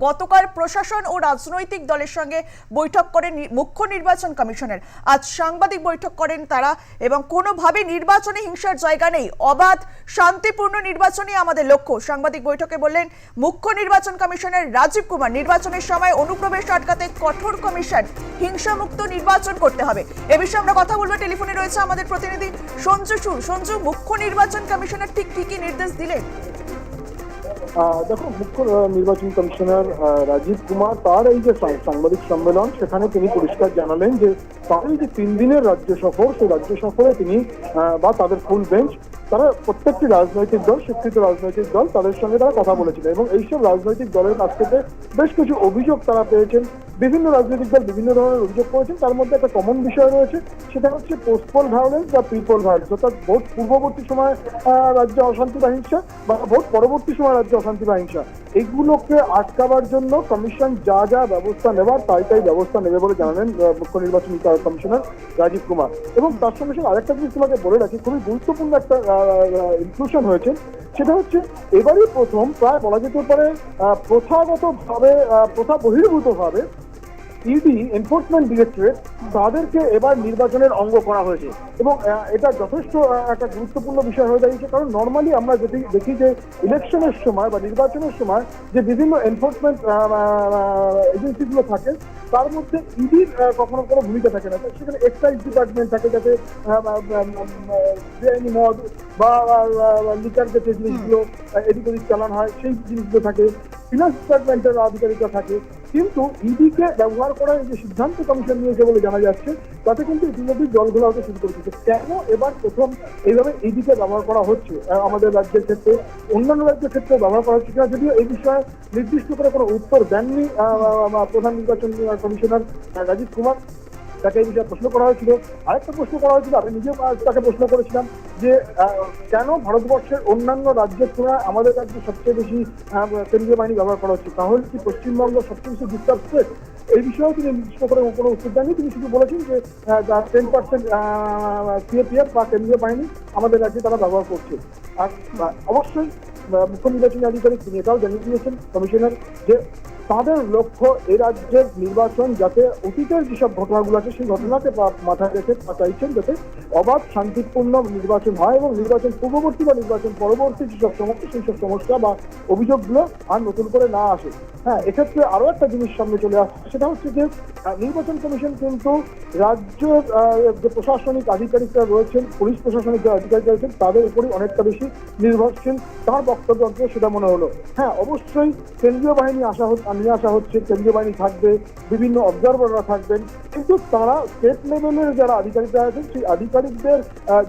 গতকাল প্রশাসন ও রাজনৈতিক দলের সঙ্গে বৈঠক করেন মুখ্য নির্বাচন কমিশনের। আজ সাংবাদিক বৈঠক করেন তারা এবং কোনোভাবে নির্বাচনে হিংসার জায়গা নেই। অবাধ, শান্তিপূর্ণ নির্বাচনই আমাদের লক্ষ্য। সাংবাদিক বৈঠকে বললেন, মুখ্য নির্বাচন কমিশনের রাজীব কুমার নির্বাচনের সময় অনুপ্রবেশ আটকাতে কঠোর কমিশন হিংসামুক্ত নির্বাচন করতে হবে। এ বিষয়ে আমরা কথা বলব। টেলিফোনে রয়েছে আমাদের প্রতিনিধি সঞ্জু সুর। সঞ্জু, মুখ্য নির্বাচন কমিশনার ঠিক কি নির্দেশ দিলেন? দেখো, মুখ্য নির্বাচন কমিশনার রাজীব কুমার, তার এই যে সাংবাদিক সম্মেলন, সেখানে তিনি পরিষ্কার জানালেন যে তার এই যে তিন দিনের রাজ্য সফর, সেই রাজ্য সফরে তিনি বা তাদের ফুল বেঞ্চ, তারা প্রত্যেকটি রাজনৈতিক দল শিক্ষিত রাজনৈতিক দল, তাদের সঙ্গে তারা কথা বলেছিল এবং এইসব রাজনৈতিক দলের কাছ থেকে বেশ কিছু অভিযোগ তারা পেয়েছেন। বিভিন্ন রাজনৈতিক দল বিভিন্ন ধরনের অভিযোগ করেছেন, তার মধ্যে একটা কমন বিষয় রয়েছে, সেটা হচ্ছে পোস্টপোল ভায়োলেন্স বা পিপল ভায়োলেন্স অর্থাৎ ভোট পূর্ববর্তী সময় রাজ্যে অশান্তি বা হিংসা বা ভোট পরবর্তী সময় রাজ্যে অশান্তি বা হিংসা। এগুলোকে আটকাবার জন্য কমিশন যা যা ব্যবস্থা নেবার, তাই তাই ব্যবস্থা নেবে বলে জানালেন মুখ্য নির্বাচনী কমিশনার রাজীব কুমার। এবং তার সঙ্গে সঙ্গে আরেকটা জিনিস তোমাকে বলে রাখি, খুবই গুরুত্বপূর্ণ একটা ইনক্লুশন হয়েছে, সেটা হচ্ছে এবারই প্রথম, প্রায় বলা যেতে পারে প্রথাগতভাবে প্রথা বহির্ভূতভাবে ইডি এনফোর্সমেন্ট ডিরেক্টরেট তাদেরকে এবার নির্বাচনের অঙ্গ করা হয়েছে। এবং এটা যথেষ্ট একটা গুরুত্বপূর্ণ বিষয় হয়ে দাঁড়িয়েছে। কারণ নর্মালি আমরা যদি দেখি যে ইলেকশনের সময় বা নির্বাচনের সময় যে বিভিন্ন এনফোর্সমেন্ট এজেন্সিগুলো থাকে, তার মধ্যে ইডির কখনো কোনো ভূমিকা থাকে না। সেখানে এক্সাইজ ডিপার্টমেন্ট থাকে যাতে বেআইনি মদ বা লিটার যে জিনিসগুলো এদিক ওদিক চালানো হয়, সেই জিনিসগুলো থাকে। ফিনান্স ডিপার্টমেন্টের আধিকারিকরা থাকে, কিন্তু ইডিকে ব্যবহার করার যে সিদ্ধান্ত কমিশন নিয়েছে বলে জানা যাচ্ছে, তাতে কিন্তু ইতিমধ্যেই জলগুলো হতে শুরু করেছে। কেন এবার প্রথম এইভাবে ইডিকে ব্যবহার করা হচ্ছে? আমাদের রাজ্যের ক্ষেত্রে, অন্যান্য রাজ্যের ক্ষেত্রে ব্যবহার করা হচ্ছে কিনা যদিও এই বিষয়ে নির্দিষ্ট করে কোনো উত্তর দেননি প্রধান নির্বাচন কমিশনার রাজীব কুমার। তাকে এই বিষয়ে প্রশ্ন করা হয়েছিল। আরেকটা প্রশ্ন করা হয়েছিল, আমি নিজেও তাকে প্রশ্ন করেছিলাম যে কেন ভারতবর্ষের অন্যান্য রাজ্যের তুলনায় আমাদের রাজ্যে সবচেয়ে বেশি কেন্দ্রীয় বাহিনী ব্যবহার করা হচ্ছে? তাহলে কি পশ্চিমবঙ্গ সবচেয়ে বেশি ডিস্টার্ব স্টেট এই বিষয়েও তিনি নির্দিষ্ট করে কোনো উত্তর দেননি। তিনি শুধু বলেছেন যে টেন পার্সেন্ট সিএপিএফ বা কেন্দ্রীয় বাহিনী আমাদের রাজ্যে তারা ব্যবহার করছে। আর অবশ্যই মুখ্য নির্বাচনী আধিকারিক তিনি এটাও জানিয়ে দিয়েছেন, কমিশনার, যে তাদের লক্ষ্য এই রাজ্যের নির্বাচন যাতে অতীতের যেসব ঘটনাগুলো আছে, সেই ঘটনাকে মাথায় রেখে চাইছেন যাতে অবাধ, শান্তিপূর্ণ নির্বাচন হয় এবং নির্বাচন পূর্ববর্তী বা নির্বাচন পরবর্তী যেসব সমস্যা সেই সব সমস্যা বা অভিযোগগুলো আর নতুন করে না আসে। হ্যাঁ এক্ষেত্রে আরও একটা জিনিস সামনে চলে আসছে, সেটা হচ্ছে যে নির্বাচন কমিশন কিন্তু রাজ্যের যে প্রশাসনিক আধিকারিকরা রয়েছেন, পুলিশ প্রশাসনিক যে আধিকারিকরা রয়েছেন, তাদের উপরই অনেকটা বেশি নির্ভরশীল। তার বক্তব্য সেটা মনে হলো। হ্যাঁ অবশ্যই কেন্দ্রীয় বাহিনী আসা নিয়ে আসা হচ্ছে কেন্দ্রীয় বাহিনী থাকবে বিভিন্ন অবজারভাররা থাকবেন। কিন্তু তারা স্টেট লেভেলের যারা আধিকারিকরা আছেন সেই আধিকারিকদের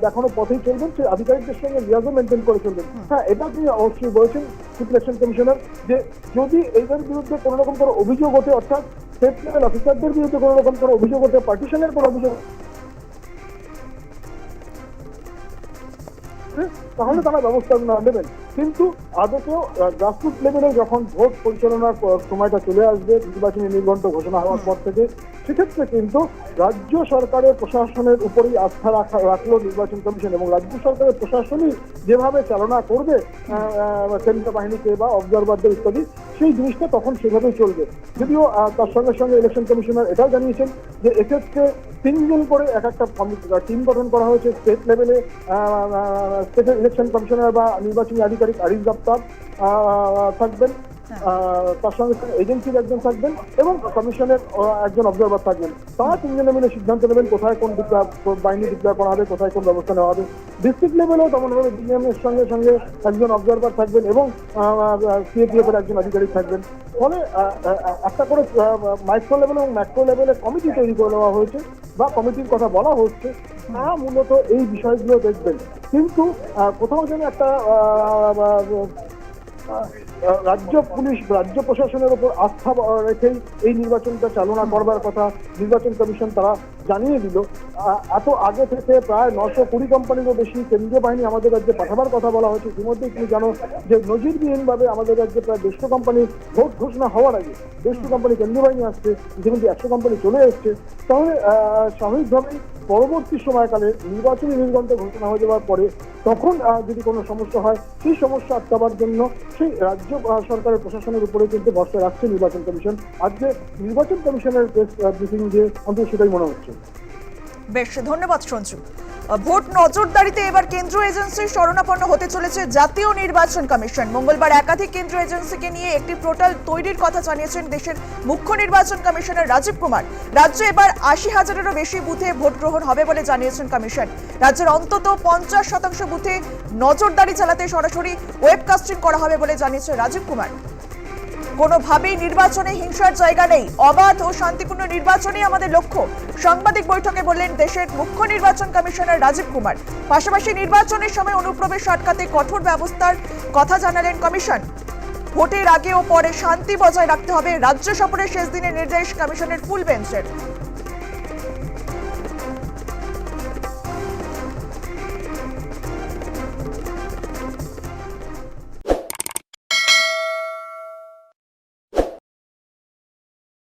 দেখানো পথেই চলবেন সেই আধিকারিকদের সঙ্গে লিয়াজও মেনটেন করে চলবেন। হ্যাঁ এটা তিনি অবশ্যই বলেছেন চিফ ইলেকশন কমিশনার যে যদি এইদের বিরুদ্ধে কোনো রকম কোনো অভিযোগ ওঠে অর্থাৎ স্টেট লেভেল অফিসারদের বিরুদ্ধে কোনো রকম কোনো অভিযোগ ওঠে পার্টিশনের কোনো অভিযোগ তাহলে তারা ব্যবস্থা নেবেন। কিন্তু আদতেও গ্রাসরুট লেভেলে যখন ভোট পরিচালনার সময়টা চলে আসবে, নির্বাচনী নির্ঘণ্ট ঘোষণা হওয়ার পর থেকে, সেক্ষেত্রে কিন্তু রাজ্য সরকারের প্রশাসনের উপরেই আস্থা রাখা, রাখল নির্বাচন কমিশন এবং রাজ্য সরকারের প্রশাসনই যেভাবে চালনা করবে কেন্দ্রীয় বাহিনীকে বা অবজারভারদের ইত্যাদি সেই জিনিসটা তখন সেভাবেই চলবে। যদিও তার সঙ্গে সঙ্গে ইলেকশন কমিশনার এটাও জানিয়েছেন যে এক্ষেত্রে তিনজন করে এক একটা টিম গঠন করা হয়েছে স্টেট লেভেলে স্টেটের ইলেকশন কমিশনার বা নির্বাচনী আধিকারিক আরিফ দপ্তর থাকবেন। তার সঙ্গে এজেন্সির একজন থাকবেন এবং কমিশনের একজন অবজারভার থাকবেন। তারা তিনজনে মিলে সিদ্ধান্ত নেবেন কোথায় কোন ডিক্লেয়ার বাহিনী ডিক্লেয়ার করা হবে, কোথায় কোন ব্যবস্থা নেওয়া হবে। ডিস্ট্রিক্ট লেভেলেও তেমনভাবে ডিএম সঙ্গে সঙ্গে একজন অবজারভার থাকবেন এবং সিএপিএফ এর একজন আধিকারিক থাকবেন। ফলে একটা করে মাইক্রো লেভেল এবং ম্যাক্রো লেভেলে কমিটি তৈরি করে দেওয়া হয়েছে বা কমিটির কথা বলা হচ্ছে। তারা মূলত এই বিষয়গুলো দেখবেন। কিন্তু কোথাও যেন একটা রাজ্য পুলিশ, রাজ্য প্রশাসনের উপর আস্থা রেখেই এই নির্বাচনটা চালনা করবার কথা নির্বাচন কমিশন তারা জানিয়ে দিল। এত আগে থেকে প্রায় নশো কুড়ি কোম্পানিরও বেশি কেন্দ্রীয় বাহিনী আমাদের রাজ্যে পাঠাবার কথা বলা হয়েছে। ইতিমধ্যেই তুমি জানো যে নজিরবিহীনভাবে আমাদের রাজ্যে প্রায় দেড়শো কোম্পানি ভোট ঘোষণা হওয়ার আগে দেড়শো কোম্পানি কেন্দ্রীয় বাহিনী আসছে, ইতিমধ্যে একশো কোম্পানি চলে এসছে। তাহলে স্বাভাবিকভাবেই পরবর্তী সময়কালে নির্বাচনী নির্গন্ত ঘোষণা হয়ে যাওয়ার পরে তখন যদি কোনো সমস্যা হয়, সেই সমস্যা আটকাবার জন্য সেই রাজ্য সরকারের প্রশাসনের উপরে কিন্তু ভরসা রাখছে নির্বাচন কমিশন। আজকে নির্বাচন কমিশনের প্রেস ব্রিফিং দিয়ে, অন্তত সেটাই মনে হচ্ছে। বেশ, ধন্যবাদ সঞ্জু। ভোট নজরদারিতে এবার কেন্দ্রীয় এজেন্সির শরণাপন্ন হতে চলেছে জাতীয় নির্বাচন কমিশন। মঙ্গলবার একাধিক কেন্দ্রীয় এজেন্সিকে নিয়ে একটি পোর্টাল তৈরির কথা জানিয়েছেন দেশের মুখ্য নির্বাচন কমিশনার রাজীব কুমার। রাজ্যে এবার আশি হাজারেরও বেশি বুথে ভোট গ্রহণ হবে বলে জানিয়েছেন কমিশন। রাজ্যের অন্তত পঞ্চাশ শতাংশ বুথে নজরদারি চালাতে সরাসরি ওয়েবকাস্টিং করা হবে বলে জানিয়েছে রাজীব কুমার। কোনোভাবেই নির্বাচনে হিংসার জায়গা নেই। অবাধ ও শান্তিপূর্ণ নির্বাচনই আমাদের লক্ষ্য। সাংবাদিক বৈঠকে বললেন, দেশের মুখ্য নির্বাচন কমিশনার রাজীব কুমার। পাশাপাশি নির্বাচনের সময় অনুপ্রবেশ আটকাতে কঠোর ব্যবস্থার কথা জানালেন কমিশন। ভোটের আগে ও পরে শান্তি বজায় রাখতে হবে। রাজ্য সফরের শেষ দিনে নির্দেশ কমিশনের ফুল বেঞ্চের।